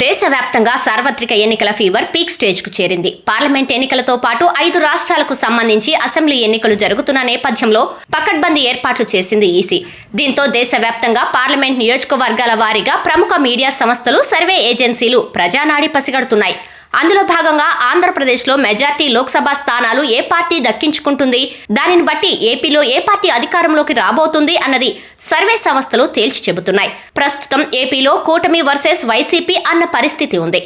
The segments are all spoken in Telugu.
దేశవ్యాప్తంగా సార్వత్రిక ఎన్నికల ఫీవర్ పీక్ స్టేజ్కు చేరింది. పార్లమెంట్ ఎన్నికలతో పాటు ఐదు రాష్ట్రాలకు సంబంధించి అసెంబ్లీ ఎన్నికలు జరుగుతున్న నేపథ్యంలో పకడ్బందీ ఏర్పాట్లు చేసింది ఈసీ. దీంతో దేశవ్యాప్తంగా పార్లమెంట్ నియోజకవర్గాల వారీగా ప్రముఖ మీడియా సంస్థలు సర్వే ఏజెన్సీలు ప్రజానాడి పసిగడుతున్నాయి. అందులో భాగంగా ఆంధ్రప్రదేశ్లో మెజార్టీ లోక్సభ స్థానాలు ఏ పార్టీ దక్కించుకుంటుంది? దానిని బట్టి ఏపీలో ఏ పార్టీ అధికారంలోకి రాబోతుంది అన్నది సర్వే సంస్థలు తేల్చి చెబుతున్నాయి. ప్రస్తుతం ఏపీలో కూటమి వర్సెస్ వైసీపీ అన్న పరిస్థితి ఉంది.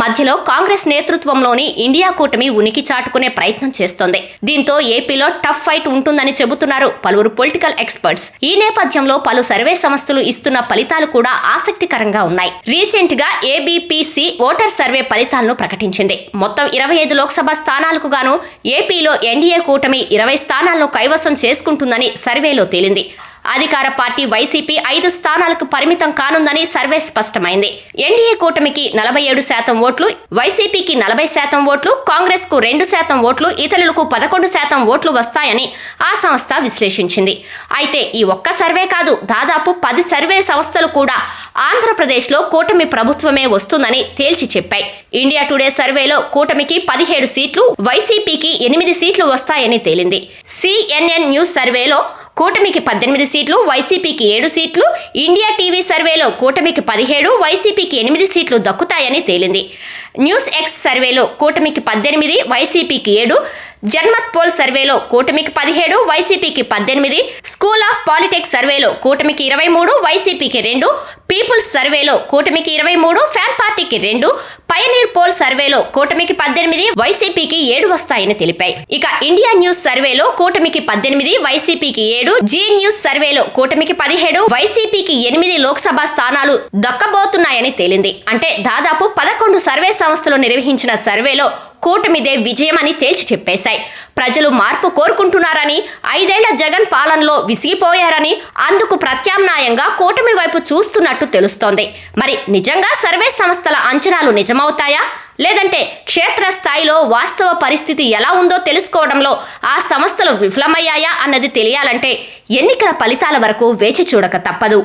మధ్యలో కాంగ్రెస్ నేతృత్వంలోని ఇండియా కూటమి ఉనికి చాటుకునే ప్రయత్నం చేస్తోంది. దీంతో ఏపీలో టఫ్ ఫైట్ ఉంటుందని చెబుతున్నారు పలువురు పొలిటికల్ ఎక్స్పర్ట్స్. ఈ నేపథ్యంలో పలు సర్వే సంస్థలు ఇస్తున్న ఫలితాలు కూడా ఆసక్తికరంగా ఉన్నాయి. రీసెంట్గా ఏబీపీసీ ఓటర్ సర్వే ఫలితాలను ప్రకటించింది. మొత్తం ఇరవై ఐదు లోక్సభ స్థానాలకు గాను ఏపీలో ఎన్డీఏ కూటమి ఇరవై స్థానాలను కైవసం చేసుకుంటుందని సర్వేలో తేలింది. అధికార పార్టీ వైసీపీ ఐదు స్థానాలకు పరిమితం కానుందని సర్వే స్పష్టమైంది. ఎన్డీఏ కూటమికి నలభై ఏడు శాతం ఓట్లు వైసీపీకి నలభై శాతం ఓట్లు కాంగ్రెస్కు రెండు శాతం ఓట్లు ఇతరులకు పదకొండు శాతం ఓట్లు వస్తాయని ఆ సంస్థ విశ్లేషించింది. అయితే ఈ ఒక్క సర్వే కాదు దాదాపు పది సర్వే సంస్థలు కూడా ఆంధ్రప్రదేశ్లో కూటమి ప్రభుత్వమే వస్తుందని తేల్చి చెప్పాయి. ఇండియా టుడే సర్వేలో కూటమికి పదిహేడు సీట్లు వైసీపీకి ఎనిమిది సీట్లు వస్తాయని తేలింది. సిఎన్ఎన్ న్యూస్ సర్వేలో కూటమికి పద్దెనిమిది సీట్లు వైసీపీకి ఏడు సీట్లు ఇండియా టీవీ సర్వేలో కూటమికి పదిహేడు వైసీపీకి ఎనిమిది సీట్లు దక్కుతాయని తేలింది. న్యూస్ ఎక్స్ సర్వేలో కూటమికి పద్దెనిమిది వైసీపీకి ఏడు జన్మత్ పోల్ సర్వేలో కూటమికి పదిహేడు వైసీపీకి పద్దెనిమిది స్కూల్ ఆఫ్ పాలిటిక్స్ సర్వేలో కూటమికి ఇరవై మూడు వైసీపీకి రెండు పీపుల్స్ సర్వేలో కూటమికి ఇరవై మూడు ఫ్యాన్ పార్టీకి రెండు పయనీర్ పోల్ సర్వేలో కూటమికి పద్దెనిమిది వైసీపీకి ఏడు వస్తాయని తెలిపాయి. ఇక ఇండియా న్యూస్ సర్వేలో కూటమికి పద్దెనిమిది వైసీపీకి ఏడు జీ న్యూస్ సర్వేలో కూటమికి పదిహేడు వైసీపీకి ఎనిమిది లోక్సభ స్థానాలు దక్కబోతున్నాయని తేలింది. అంటే దాదాపు పదకొండు సర్వే సంస్థలు నిర్వహించిన సర్వేలో కూటమిదే విజయమని తేల్చి చెప్పేశాయి. ప్రజలు మార్పు కోరుకుంటున్నారని ఐదేళ్ళ జగన్ పాలనలో విసిగిపోయారని అందుకు ప్రత్యామ్నాయంగా కూటమి వైపు చూస్తున్నట్టు తెలుస్తోంది. మరి నిజంగా సర్వే సంస్థల అంచనాలు నిజమవుతాయా లేదంటే క్షేత్రస్థాయిలో వాస్తవ పరిస్థితి ఎలా ఉందో తెలుసుకోవడంలో ఆ సంస్థలు విఫలమయ్యాయా అన్నది తెలియాలంటే ఎన్నికల ఫలితాల వరకు వేచి చూడక తప్పదు.